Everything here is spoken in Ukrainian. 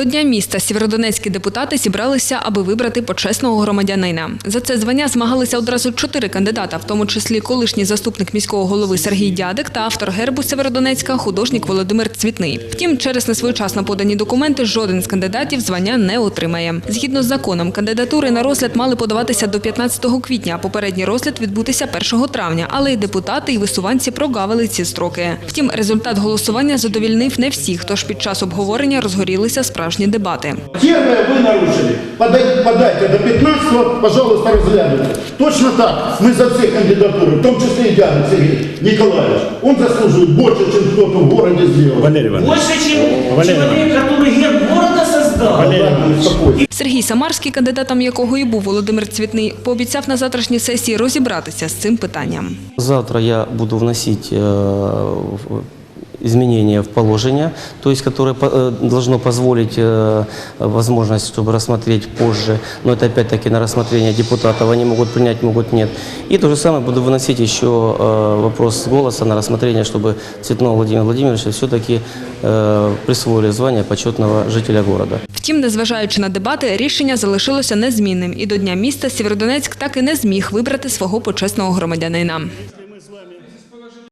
До Дня міста сєвєродонецькі депутати зібралися, аби вибрати почесного громадянина. За це звання змагалися одразу чотири кандидата, в тому числі колишній заступник міського голови Сергій Дядик та автор гербу Сєвєродонецька художник Володимир Цвітний. Втім, через несвоєчасно подані документи жоден з кандидатів звання не отримає. Згідно з законом, кандидатури на розгляд мали подаватися до 15 квітня. а Попередній розгляд відбутися 1 травня, але й депутати, і висуванці прогавили ці строки. Втім, результат голосування задовільнив не всіх, тож під час обговорення розгорілися справжні дебати. Первое вы нарушили. Подай- подайте до 15 пожалуйста, разглянете. Точно так. Мы за все кандидатуры, в том числе и Дядя Сергей Николаевич. Он заслуживает больше, чем кто-то в городе сделал. Валерий Иванович. Больше, чем Валерий человек, который герб города создал. Валерий Ладно, успокойся. Сергій Самарський, кандидатом якого і був Володимир Цвітний, пообіцяв на завтрашній сесії розібратися з цим питанням. Завтра я буду вносить э, в- изменения в положение, то есть которое по- э, должно позволить э, возможность, чтобы рассмотреть позже, но это опять-таки на рассмотрение депутатов, они могут принять, могут нет. И то же самое буду выносить еще э, вопрос голоса на рассмотрение, чтобы Цветного Владимира Владимировича все-таки э, присвоили звание почетного жителя города. Втім, незважаючи на дебати, рішення залишилося незмінним, і до Дня міста Сєвєродонецьк так і не зміг вибрати свого почесного громадянина.